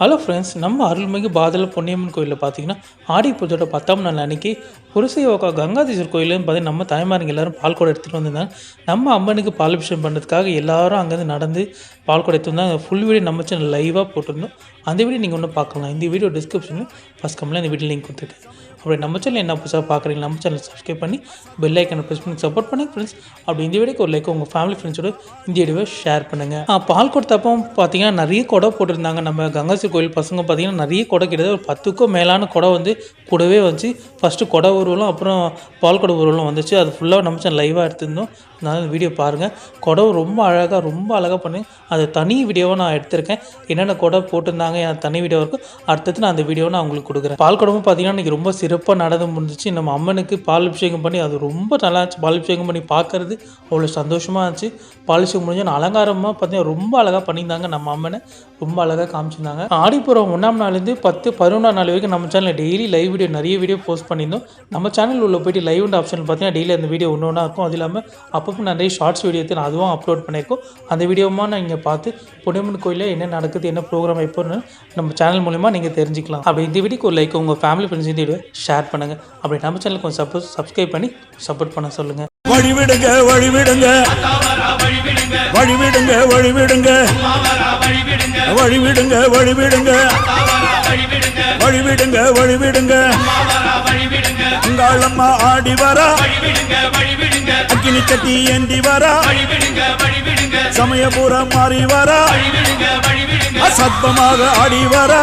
Hello friends நம்ம அருள்மிகு பாதல பொன்னியம்மன் கோயிலில் பார்த்தீங்கன்னா ஆடி பூஜோட பத்தாம் நாள் அன்னைக்கு புரசையோக்கா கங்காதீஸ்வர் கோயிலுன்னு பார்த்தீங்கன்னா நம்ம தாய்மாருங்க எல்லாரும் பால் எடுத்துகிட்டு வந்திருந்தாங்க. நம்ம அம்மனுக்கு பால் அபிஷேகம் பண்ணுறதுக்காக எல்லாரும் அங்கேருந்து நடந்து பால் குடம் எடுத்து வந்தாங்க. ஃபுல் வீடியோ நம்ம சேனல் லைவாக போட்டிருந்தோம். அந்த வீடியோ நீங்கள் ஒன்றும் பார்க்கலாம். இந்த வீடியோ டிஸ்கிரிப்ஷனில் ஃபஸ்ட் கம்மில் இந்த வீடியோ லிங்க் கொடுத்துருக்கேன். அப்படி நம்ம சேனல் என்ன புதுசாக பார்க்குறீங்க நம்ம சேனல் சப்ஸ்கிரைப் பண்ணி பெல் ஐக்கனை ப்ரெஸ் பண்ணி சப்போர்ட் பண்ணுங்க ஃப்ரெண்ட்ஸ் அப்படி இந்த வீடியோக்கு ஒரு லைக் உங்கள் ஃபேமிலி ஃப்ரெண்ட்ஸோட இந்த வீடியோவை ஷேர் பண்ணுங்கள் பால் கொடுத்தப்போ பார்த்தீங்கன்னா நிறைய குடம் போட்டிருந்தாங்க. நம்ம கங்காசி கோயில் பசங்க பார்த்தீங்கன்னா நிறைய குடம் கிட்டத்தட்ட ஒரு பத்துக்கும் மேலான கொடை வந்து கூடவே வந்துச்சு. ஃபஸ்ட்டு கொடை ஊர்வலம் அப்புறம் பால் குடம் ஊர்வலம் வந்துச்சு. அது ஃபுல்லாக நம்ம சேனல் லைவாக எடுத்திருந்தோம். அதனால் இந்த வீடியோ பாருங்கள் குடம் ரொம்ப அழகாக ரொம்ப அழகாக பண்ணி அது தனி வீடியோவாக நான் எடுத்திருக்கேன். என்னென்ன குடம் போட்டிருந்தாங்க என் தனி வீடியோ இருக்கும் அடுத்தது நான் அந்த வீடியோவை நான் உங்களுக்கு கொடுக்குறேன். பால் குடமும் பார்த்தீங்கன்னா இன்றைக்கி ரொம்ப சிறப்பு சிறப்பாக நடந்து முடிஞ்சிச்சு. நம்ம அம்மனுக்கு பால் அபிஷேகம் பண்ணி அது ரொம்ப நல்லா இருந்துச்சு. பால் அபிஷேகம் பண்ணி பார்க்கறது அவ்வளோ சந்தோஷமாக இருந்துச்சு. பால் அபிஷேகம் அலங்காரமாக பார்த்தீங்கன்னா ரொம்ப அழகாக பண்ணியிருந்தாங்க நம்ம அம்மனை. ரொம்ப அழகாக காமிச்சிருந்தாங்க. ஆடிப்புறம் ஒன்றாம் நாள்லேருந்து பத்து பதினொன்றாம் நாள் வரைக்கும் நம்ம சேனலில் டெய்லி லைவ் வீடியோ நிறைய வீடியோ போஸ்ட் பண்ணியிருந்தோம். நம்ம சேனல் உள்ள போய்ட்டு லைவ் ஆப்ஷன் பார்த்தீங்கன்னா டெய்லி அந்த வீடியோ ஒன்று ஒன்றா இருக்கும். அது இல்லாமல் அப்பப்போ நிறைய ஷார்ட்ஸ் வீடியோ நான் அதுவும் அப்லோட் பண்ணியிருக்கோம். அந்த வீடியோமா நீங்கள் பார்த்து பொன்னியம்மன் கோயிலில் என்ன நடக்குது என்ன ப்ரோக்ராம் எப்போன்னு நம்ம சேனல் மூலிமா நீங்கள் தெரிஞ்சுக்கலாம். அப்படி இந்த வீடியோக்கு ஒரு லைக் உங்கள் ஃபேமிலி ஃப்ரெண்ட்ஸ் இந்த வீடியோ ஷேர் பண்ணுங்கள் அப்படி நம்ம சேனலுக்கு கொஞ்சம் சப்போஸ் சப்ஸ்கிரைப் பண்ணி சப்போர்ட் பண்ண சொல்லுங்கள் வழிவிடுங்க வழிவிடுங்க. வழிவிடுங்க வழிவிடுங்க. வழிவிடுங்க வழிவிடுங்க. வழிவிடுங்க வழிவிடுங்க. அம்மா ஆடி வரா. அக்கினி சட்டி ஏந்தி வரா. சமயபுரம் மாறி வரா. அசத்தமாக ஆடி வரா.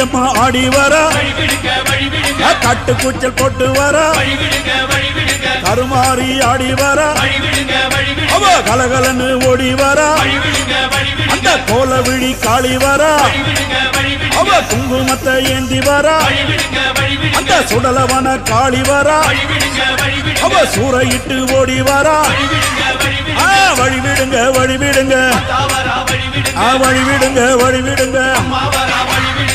கண்ணியம்மா ஆடி வரா. ஆ, கட்டு கூச்சல் போட்டு வரா. கருமாறி ஆடி வரா. அவ கலகலன்னு ஓடி வரா. அந்த கோல விழி காளி வரா. அவ குங்குமத்தை ஏந்தி வரா. அந்த சுடலவன காளி வரா. அவ சூறையிட்டு ஓடி வரா. ஆ, வழி விடுங்க வழி